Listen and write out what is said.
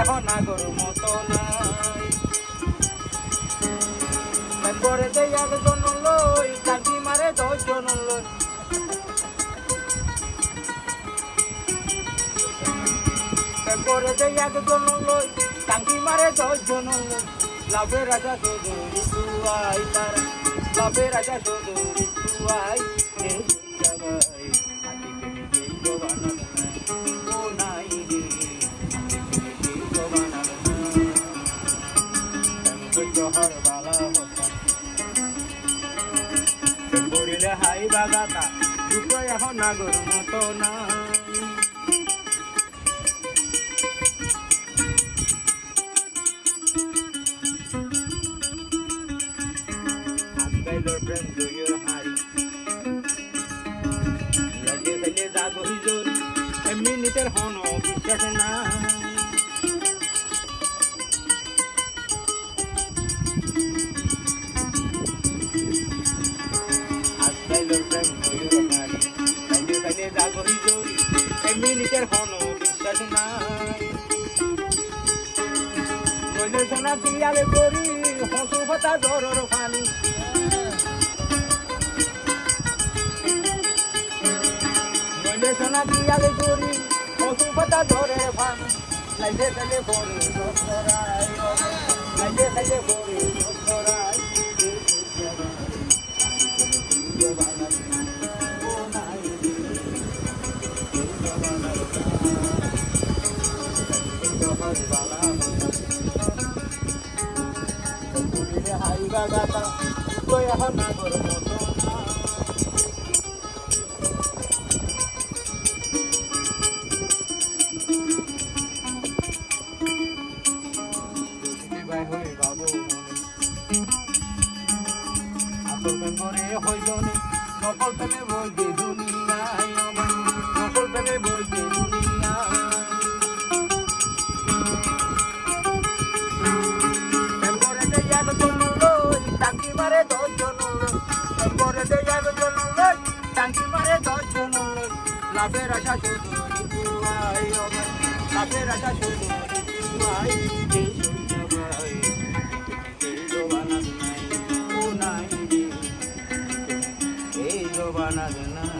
এখন আগর মতো নাই। মেম্বরে দেই একজন লই টাঙ্কি মারে দশজন লই। মেম্বরে দেই একজন লই টাঙ্কি মারে দশজন লই। লাভের রাজা চৌধুরী তুয়াই তার লাভের রাজা চৌধুরী তুয়াই করিলে হাই বাগাতা দুটো এখন নাগর মতো না। এমনি নিতের হন বিশ্বাস না এমনি নিতের হন বিশ্বাস নাই। নইলে সোনা দিয়ালে করি, হসু হতা পানি। নইলে সোনা দিয়ালে করি, হসু হতা জ্বরের পানি। লাইলে তাইলে পরে সস্তরাই লাইলে তাইলে করো নকল প্রেমে বইতে দুনিয়ায় আমার নম্বরে দেয় একজন লোক টাঙ্কি মারে দশজন লোক লাভের আশা শুধু লাভের আশা শুধু এই জবানা দেনা